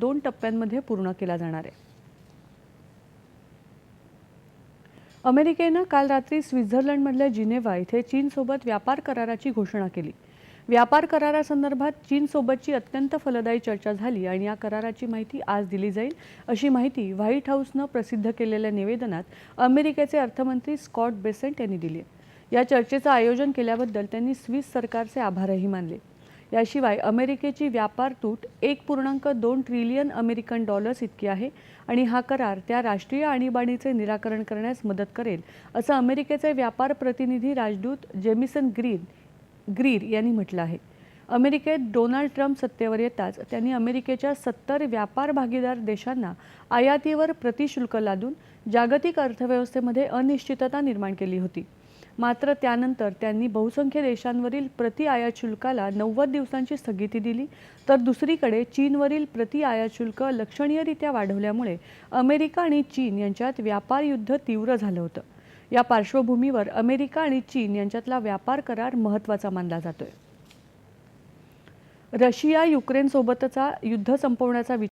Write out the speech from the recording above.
दोन टप्प्यांमध्ये पूर्ण केला जाणार आहे. अमेरिकेनं काल रात्री स्वित्झर्लंडमधल्या जिनेव्हा इथे चीनसोबत व्यापार कराराची घोषणा केली. व्यापार करारासंदर्भात चीनसोबतची अत्यंत फलदायी चर्चा झाली आणि या कराराची माहिती आज दिली जाईल अशी माहिती व्हाईट हाऊसनं प्रसिद्ध केलेल्या निवेदनात अमेरिकेचे अर्थमंत्री स्कॉट बेसेंट यांनी दिली. या चर्चेचं आयोजन केल्याबद्दल त्यांनी स्विस सरकारचे आभारही मानले. याशिवाय अमेरिकेची व्यापार तूट एक पूर्णांक दोन ट्रिलियन अमेरिकन डॉलर्स इतकी आहे आणि हा करार त्या राष्ट्रीय आणीबाणीचे निराकरण करण्यास मदत करेल असं अमेरिकेचे व्यापार प्रतिनिधी राजदूत जेमिसन ग्रीन ग्रीर यांनी म्हटलं आहे. अमेरिकेत डोनाल्ड ट्रम्प सत्तेवर येताच त्यांनी अमेरिकेच्या सत्तर व्यापार भागीदार देशांना आयातीवर प्रतिशुल्क लादून जागतिक अर्थव्यवस्थेमध्ये अनिश्चितता निर्माण केली होती. मात्र त्यानंतर त्यांनी बहुसंख्य देशांवरील प्रति आयात शुल्काला नव्वद दिवसांची स्थगिती दिली. तर दुसरीकडे चीनवरील प्रति आयात शुल्क लक्षणीयरित्या वाढवल्यामुळे अमेरिका आणि चीन यांच्यात व्यापार युद्ध तीव्र झालं होतं. या पार्श्वभूमीवर अमेरिका आणि चीन यांच्यातला व्यापार करार महत्त्वाचा मानला जातोय. रशिया युक्रेनसोबतचा युद्ध संपवण्याचा